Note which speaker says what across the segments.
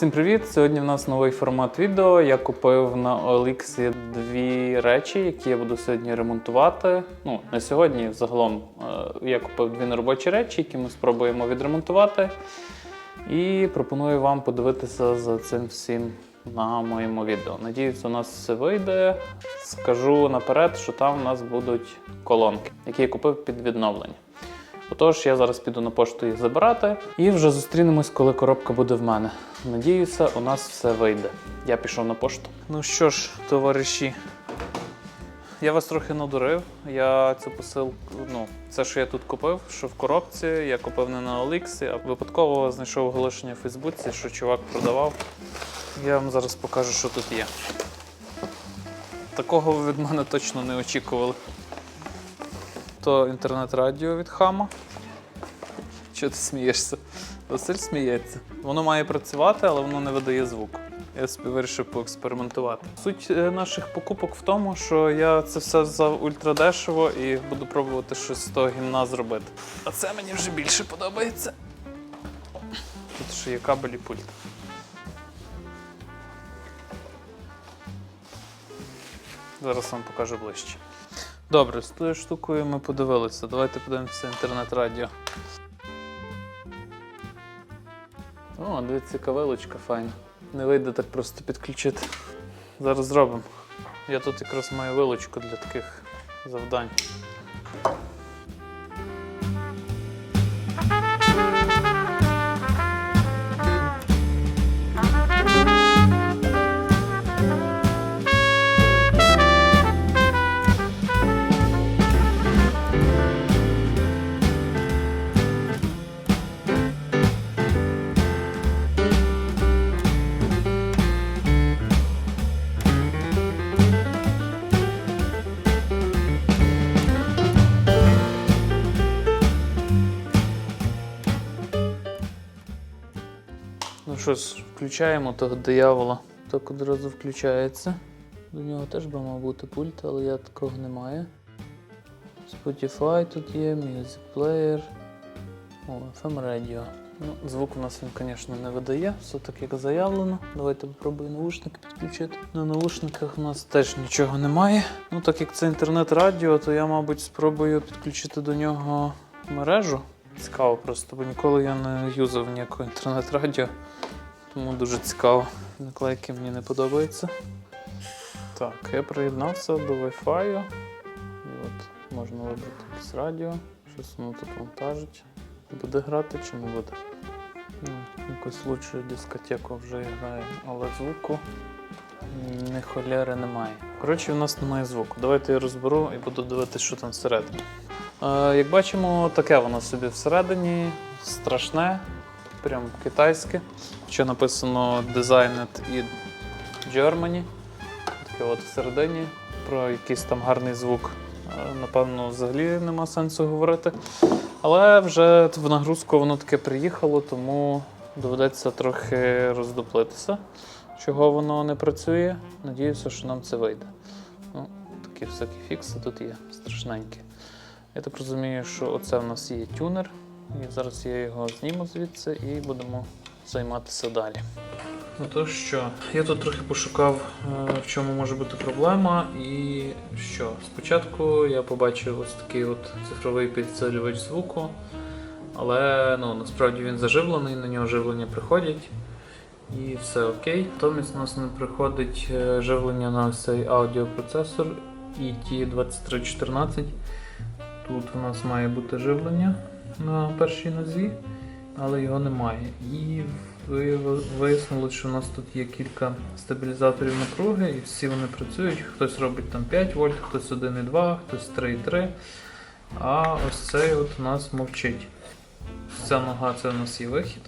Speaker 1: Всім привіт! Сьогодні в нас новий формат відео. Я купив на OLX дві речі, які я буду сьогодні ремонтувати. Ну, не сьогодні, взагалом е, я купив дві неробочі речі, які ми спробуємо відремонтувати. І пропоную вам подивитися за цим всім на моєму відео. Надіюсь, у нас все вийде. Скажу наперед, що там у нас будуть колонки, які я купив під відновлення. Отож, я зараз піду на пошту їх забирати і вже зустрінемось, коли коробка буде в мене. Надіюся, у нас все вийде. Я пішов на пошту. Ну що ж, товариші, я вас трохи надурив. Я цю посилку, ну, це, що я тут купив, що в коробці, я купив не на OLX, а випадково знайшов оголошення в Фейсбуці, що чувак продавав. Я вам зараз покажу, що тут є. Такого від мене точно не очікували. То інтернет-радіо від хама. Чого ти смієшся? Василь сміється. Воно має працювати, але воно не видає звук. Я собі вирішив поекспериментувати. Суть е, наших покупок в тому, що я це все взяв ультрадешево і буду пробувати щось з того гімна зробити. А це мені вже більше подобається. Тут ще є кабель і пульт. Зараз вам покажу ближче. Добре, з тою штукою ми подивилися. Давайте подивимося інтернет-радіо. О, дивіться, кавилочка файна. Не вийде так просто підключити. Зараз зробимо. Я тут якраз маю вилочку для таких завдань. Що ж, включаємо того диявола. Так одразу включається. До нього теж би мав бути пульт, але я такого не маю. Spotify тут є, Music Player. О, FM Radio. Ну, звук у нас він, звісно, не видає, все так як заявлено. Давайте попробую наушники підключити. На наушниках у нас теж нічого немає. Ну, так як це інтернет-радіо, то я, мабуть, спробую підключити до нього мережу. Цікаво просто, бо ніколи я не юзав ніякого інтернет-радіо. Тому дуже цікаво. Наклейки мені не подобаються. Так, я приєднався до Wi-Fi. І от можна вибрати якесь радіо. Щось воно тут вантажить. Буде грати чи не буде? Ну, якусь лучшу дискотеку вже грає, але звуку не холєри немає. Коротше, у нас немає звуку. Давайте я розберу і буду дивитися, що там всередині. Е, як бачимо, таке воно собі всередині страшне, прям китайське. Що написано Designed in Germany. Таке от всередині. Про якийсь там гарний звук. е, Напевно, взагалі нема сенсу говорити. Але вже в нагрузку воно таке приїхало, тому доведеться трохи роздуплитися, чого воно не працює. Надіюся, що нам це вийде. Ну, такі всякі фікси тут є, страшненькі. Я так розумію, що оце в нас є тюнер, і зараз я його зніму звідси і будемо займатися далі. Ну то що, я тут трохи пошукав, е, в чому може бути проблема, і що? Спочатку я побачив ось такий от цифровий підсилювач звуку, але ну, насправді він заживлений, на нього живлення приходять. І все окей. Натомість у нас не приходить е, живлення на ось цей аудіопроцесор ET2314. Тут у нас має бути живлення на першій нозі, але його немає. І вияснилось, що у нас тут є кілька стабілізаторів напруги, і всі вони працюють. Хтось робить там 5 вольт, хтось 1,2, хтось 3,3. А ось цей от у нас мовчить. Ця нога це у нас є вихід.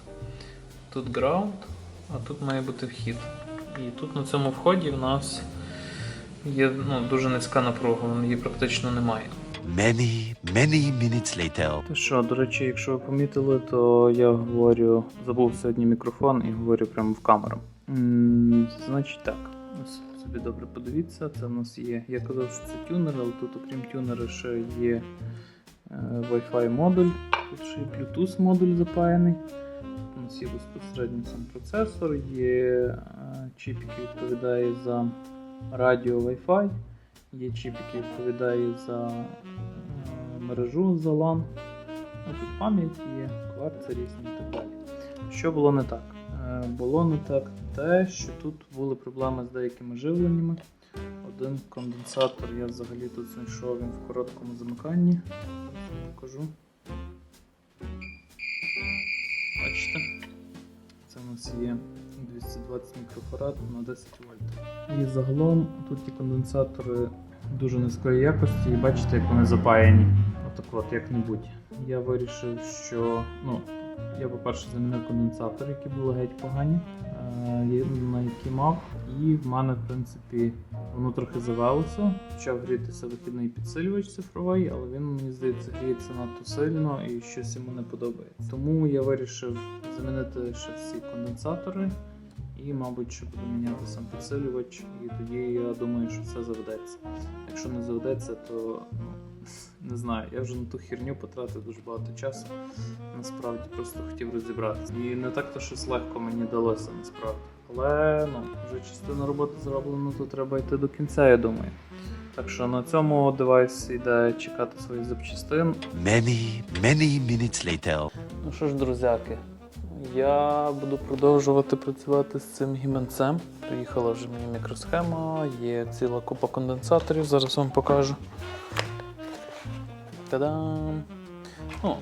Speaker 1: Тут ground, а тут має бути вхід. І тут на цьому вході в нас є ну, дуже низька напруга, її практично немає.
Speaker 2: Many, many minutes later.
Speaker 1: То що, до речі, якщо ви помітили, то я говорю, забув сьогодні мікрофон і говорю прямо в камеру. М, Значить так, ось собі добре подивіться, це в нас є. Я казав, що це тюнер, але тут, окрім тюнера, ще є е, Wi-Fi модуль, тут ще й Bluetooth модуль запаяний. У нас є безпосередньо сам процесор, є е, чіп, який відповідає за радіо Wi-Fi, є чіп, який відповідає за е, мережу за LAN. Ну, тут пам'ять є, кварци різні і так далі. Що було не так? Е, Було не так те, що тут були проблеми з деякими живленнями. Один конденсатор я взагалі тут знайшов він в короткому замиканні. Покажу. Бачите? Це у нас є 220 мікрофарад на 10 вольт. І загалом тут ті конденсатори дуже низької якості, і бачите, як вони запаяні. Отак от, як-небудь. Я вирішив, що ну, я, по-перше, замінив конденсатори, які були геть погані, е, на які мав. І в мене, в принципі, воно трохи завелося. Почав грітися вихідний підсилювач цифровий, але він, мені здається, гріється надто сильно і щось йому не подобається. Тому я вирішив замінити ще всі конденсатори. І, мабуть, що буду міняти сам підсилювач, і тоді я думаю, що все заведеться. Якщо не заведеться, то ну, не знаю, я вже на ту херню потратив дуже багато часу. Насправді просто хотів розібратися. І не так то щось легко мені далося насправді. Але ну, вже частина роботи зроблена, то треба йти до кінця, я думаю. Так що на цьому девайс йде чекати своїх запчастин.
Speaker 2: Many, many minutes later.
Speaker 1: Ну що ж, друзяки, я буду продовжувати працювати з цим гіменцем. Приїхала вже мені мікросхема, є ціла купа конденсаторів, зараз вам покажу. Та-дам! Ну,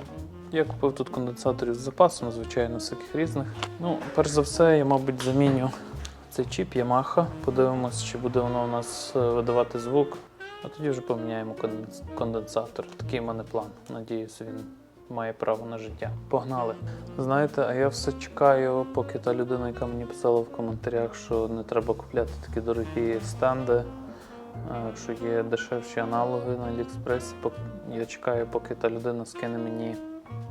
Speaker 1: я купив тут конденсаторів з запасом, звичайно, всяких різних. Ну, перш за все, я, мабуть, заміню цей чіп Yamaha. Подивимось, чи буде воно у нас е, видавати звук. А тоді вже поміняємо конденсатор. Такий в мене план. Надіюсь, він має право на життя. Погнали. Знаєте, а я все чекаю, поки та людина, яка мені писала в коментарях, що не треба купляти такі дорогі стенди, е, що є дешевші аналоги на Аліекспресі. Я чекаю, поки та людина скине мені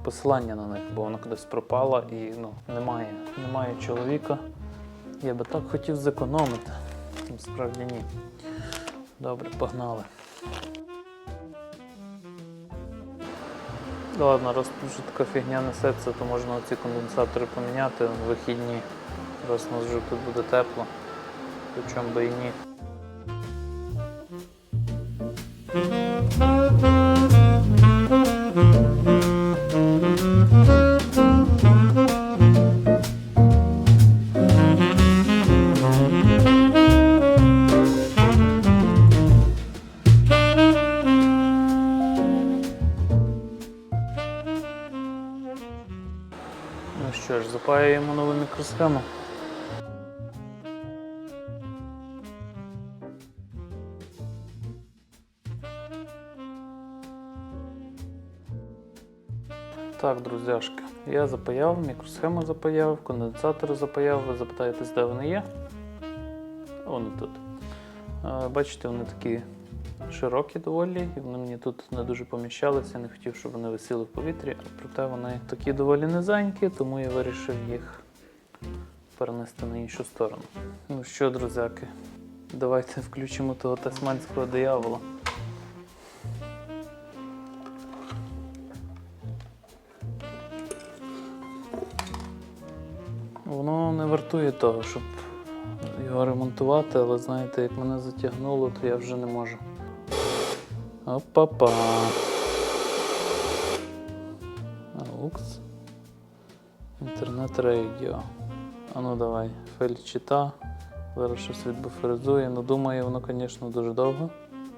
Speaker 1: посилання на них, бо вона кудись пропала і ну, немає, немає чоловіка. Я би так хотів зекономити. Насправді ні. Добре, погнали. Ладно, раз тут вже така фігня несеться, то можна оці конденсатори поміняти в вихідні. Раз у нас вже тут буде тепло. То чому би і ні. Так, я запаяв, мікросхему запаяв, конденсатори запаяв. Ви запитаєтесь, де вони є? Вони тут. Бачите, вони такі широкі доволі, і вони мені тут не дуже поміщалися. Не хотів, щоб вони висіли в повітрі, проте вони такі доволі низенькі, тому я вирішив їх перенести на іншу сторону. Ну що, друзяки, давайте включимо того тасманського диявола. Воно не вартує того, щоб його ремонтувати, але знаєте, як мене затягнуло, то я вже не можу. Опа-па. Аукс. Інтернет радіо. А ну давай, фельдчита. Зараз щось відбуферизує. Ну думаю, воно, звісно, дуже довго.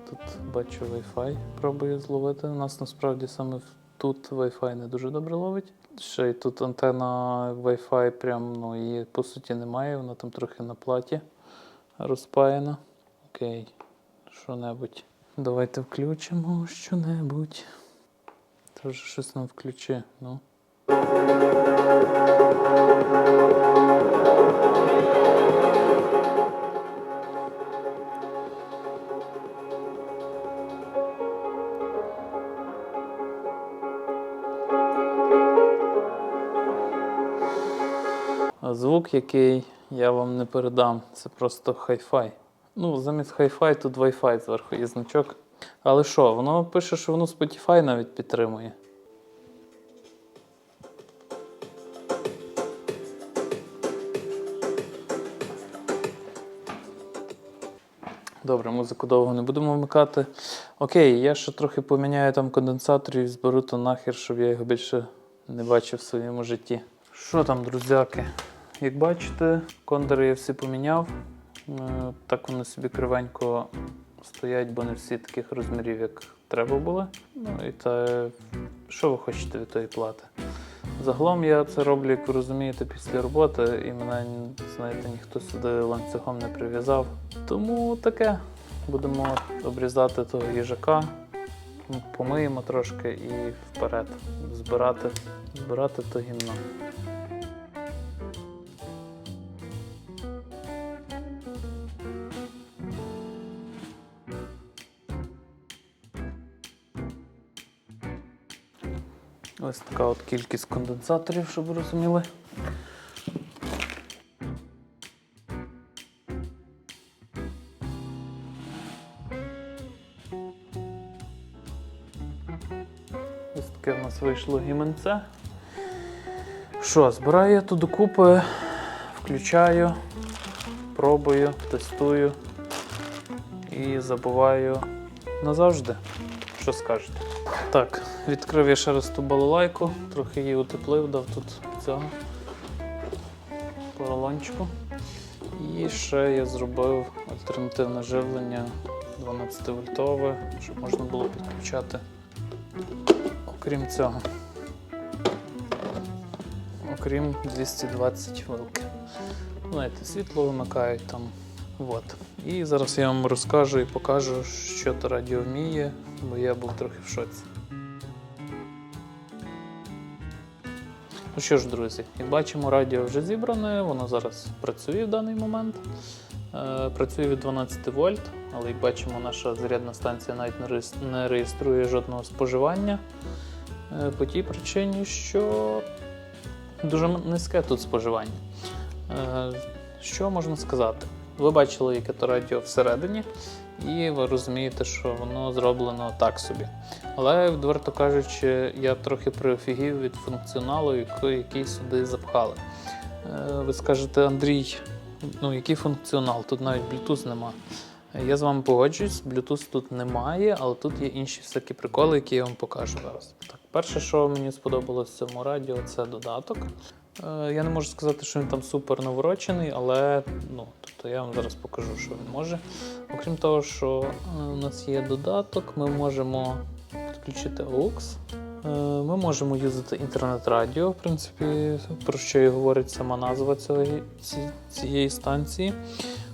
Speaker 1: Тут бачу Wi-Fi, пробую зловити. У нас насправді саме тут Wi-Fi не дуже добре ловить. Ще й тут антенна Wi-Fi прям, ну, її по суті немає, вона там трохи на платі розпаяна. Окей, що-небудь. Давайте включимо що-небудь. Це вже щось нам включи, ну. звук, який я вам не передам, це просто хай-фай. Ну, замість хай-фай тут Wi-Fi зверху є значок. Але що, воно пише, що воно Spotify навіть підтримує. Добре, музику довго не будемо вмикати. Окей, я ще трохи поміняю там конденсатор і зберу то нахер, щоб я його більше не бачив в своєму житті. Що там, друзяки? Як бачите, кондори я всі поміняв. Е, Так вони собі кривенько стоять, бо не всі таких розмірів, як треба було. Ну і та що ви хочете від тої плати? Загалом я це роблю, як ви розумієте, після роботи, і мене, знаєте, ніхто сюди ланцюгом не прив'язав. Тому таке. Будемо обрізати того їжака, помиємо трошки і вперед. Збирати, збирати то гімно. Така от кількість конденсаторів, щоб ви розуміли. Ось таке в нас вийшло гіменце. Що, збираю я тут докупи, включаю, пробую, тестую і забуваю назавжди. Що скажете? Так, відкрив я ще раз ту балалайку, трохи її утеплив, дав тут цього поролончику. І ще я зробив альтернативне живлення 12 вольтове, щоб можна було підключати. Окрім цього. Окрім 220 вилки. Знаєте, світло вимикають там. От. І зараз я вам розкажу і покажу, що то радіо вміє, бо я був трохи в шоці. Ну що ж, друзі, як бачимо, радіо вже зібране, воно зараз працює в даний момент. Е, працює від 12 вольт, але як бачимо, наша зарядна станція навіть не реєструє жодного споживання. Е, по тій причині, що дуже низьке тут споживання. Е, що можна сказати? Ви бачили, яке то радіо всередині, і ви розумієте, що воно зроблено так собі. Але, відверто кажучи, я трохи приофігів від функціоналу, який, сюди запхали. Е, Ви скажете, Андрій, ну який функціонал? Тут навіть Bluetooth нема. Я з вами погоджуюсь, Bluetooth тут немає, але тут є інші всякі приколи, які я вам покажу зараз. Так, перше, що мені сподобалось в цьому радіо, це додаток. Е, Я не можу сказати, що він там супер наворочений, але ну, тобто я вам зараз покажу, що він може. Окрім того, що е, у нас є додаток, ми можемо підключити AUX. Е, Ми можемо юзати інтернет-радіо, в принципі, про що і говорить сама назва цієї, цієї станції.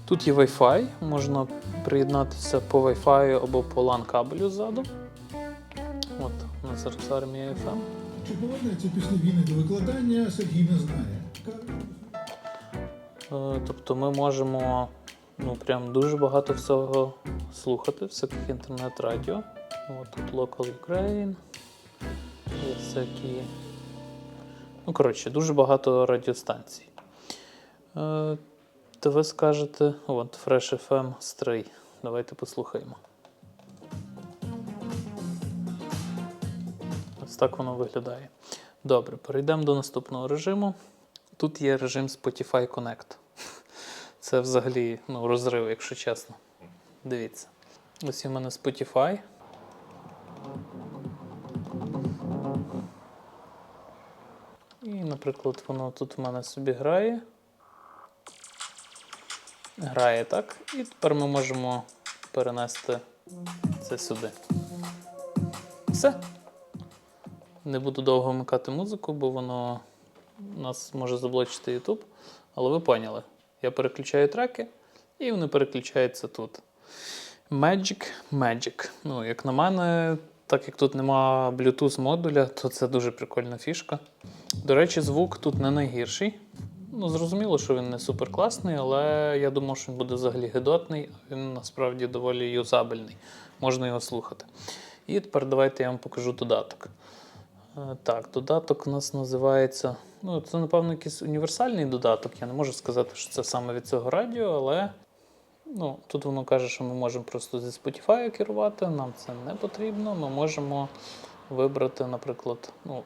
Speaker 1: Тут є Wi-Fi, можна приєднатися по Wi-Fi або по LAN кабелю ззаду. От, у нас зараз армія FM.
Speaker 3: Чи повернеться після війни до викладання, Сергій не знає.
Speaker 1: Е, Тобто ми можемо ну, прям дуже багато всього слухати, всяких інтернет-радіо. От тут Local Ukraine, є всякі. Ну, коротше, дуже багато радіостанцій. Е, ви скажете, от Fresh FM Stray. Давайте послухаємо. Ось так воно виглядає. Добре, перейдемо до наступного режиму. Тут є режим Spotify Connect. Це взагалі ну, розрив, якщо чесно. Дивіться. Ось у мене Spotify. Наприклад, воно тут в мене собі грає. Грає так. І тепер ми можемо перенести це сюди. Все. Не буду довго вмикати музику, бо воно нас може заблочити YouTube. Але ви поняли. Я переключаю треки, і вони переключаються тут. Magic, Magic. Ну, як на мене, так як тут нема Bluetooth модуля, то це дуже прикольна фішка. До речі, звук тут не найгірший. Ну, зрозуміло, що він не супер класний, але я думав, що він буде взагалі гидотний, а він насправді доволі юзабельний. Можна його слухати. І тепер давайте я вам покажу додаток. Е, Так, додаток у нас називається. Ну, це, напевно, якийсь універсальний додаток. Я не можу сказати, що це саме від цього радіо, але ну, тут воно каже, що ми можемо просто зі Spotify керувати, нам це не потрібно. Ми можемо вибрати, наприклад, ну,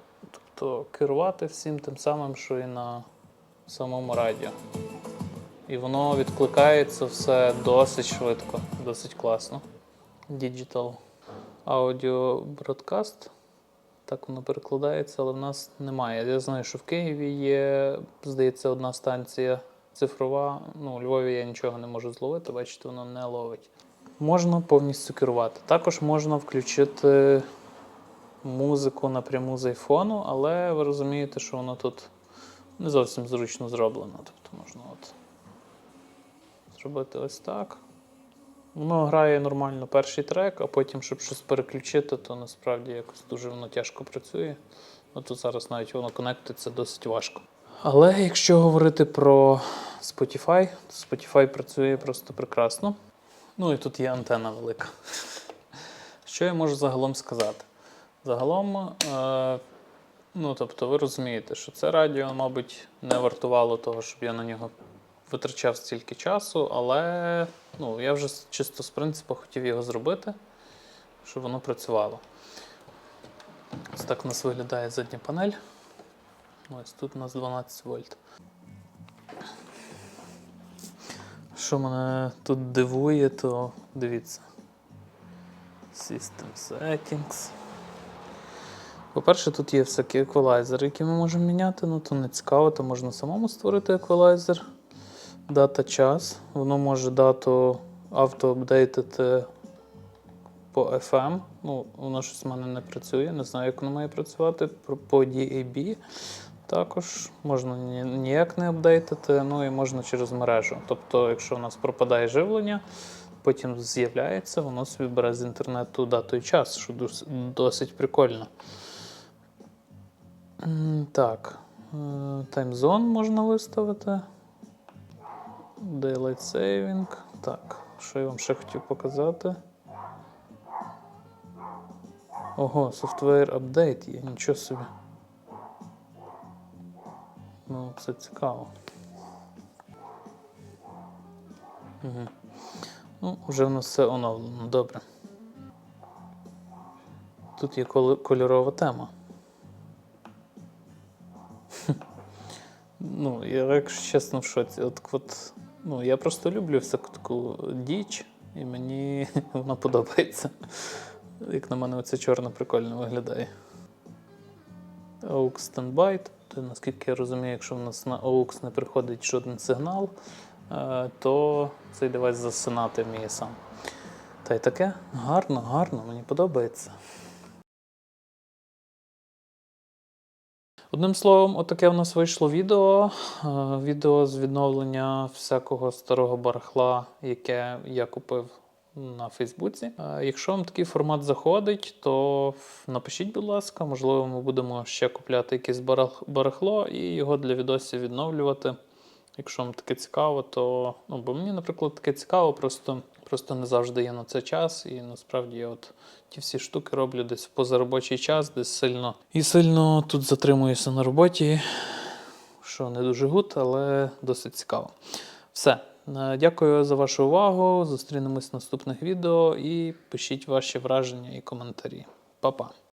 Speaker 1: тобто керувати всім тим самим, що і на самому радіо. і воно відкликається все досить швидко, досить класно. Digital Audio Broadcast. Так воно перекладається, але в нас немає. Я знаю, що в Києві є, здається, одна станція цифрова. Ну, у Львові я нічого не можу зловити, бачите, воно не ловить. Можна повністю керувати. Також можна включити музику напряму з айфону, але ви розумієте, що воно тут не зовсім зручно зроблено. Тобто можна от зробити ось так. Воно грає нормально перший трек, а потім, щоб щось переключити, то насправді якось дуже воно тяжко працює. Ну, тут зараз навіть воно конектиться досить важко. Але якщо говорити про Spotify, то Spotify працює просто прекрасно. Ну і тут є антенна велика. Що я можу загалом сказати? Загалом, е, ну тобто, ви розумієте, що це радіо, мабуть, не вартувало того, щоб я на нього витрачав стільки часу, але ну, я вже чисто з принципу хотів його зробити, щоб воно працювало. Ось так у нас виглядає задня панель. Ось тут у нас 12 вольт. Що мене тут дивує, то дивіться. System Settings. По-перше, тут є всякі еквалайзери, які ми можемо міняти, ну то не цікаво, то можна самому створити еквалайзер. Дата час. Воно може дату автоапдейтити по FM. Ну, воно щось в мене не працює, не знаю, як воно має працювати. По DAB також можна ніяк не апдейтити, ну і можна через мережу. Тобто, якщо у нас пропадає живлення, потім з'являється, воно собі бере з інтернету дату і час, що досить прикольно. Так, таймзон можна виставити. Daylight Saving. Так, що я вам ще хотів показати? Ого, Software Update є, нічого собі. Ну, це цікаво. Угу. Ну, вже в нас все оновлено, добре. Тут є кольорова тема. Ну, якщо чесно, в шоці. От, от, ну, я просто люблю всяку таку діч, і мені вона подобається. Як на мене, оце чорне прикольно виглядає. AUX Standby, тобто, наскільки я розумію, якщо в нас на AUX не приходить жоден сигнал, е, то цей девайс засинати вміє сам. Та й таке гарно, гарно, мені подобається. Одним словом, отаке в нас вийшло відео. Е, Відео з відновлення всякого старого барахла, яке я купив на Фейсбуці. Е, Якщо вам такий формат заходить, то напишіть, будь ласка, можливо, ми будемо ще купляти якесь барах- барахло і його для відосів відновлювати. Якщо вам таке цікаво, то ну, бо мені, наприклад, таке цікаво, просто, просто не завжди є на це час. І насправді я от ті всі штуки роблю десь в позаробочий час, десь сильно і сильно тут затримуюся на роботі, що не дуже гуд, але досить цікаво. Все. Е, Дякую за вашу увагу. Зустрінемось в наступних відео і пишіть ваші враження і коментарі. Па-па!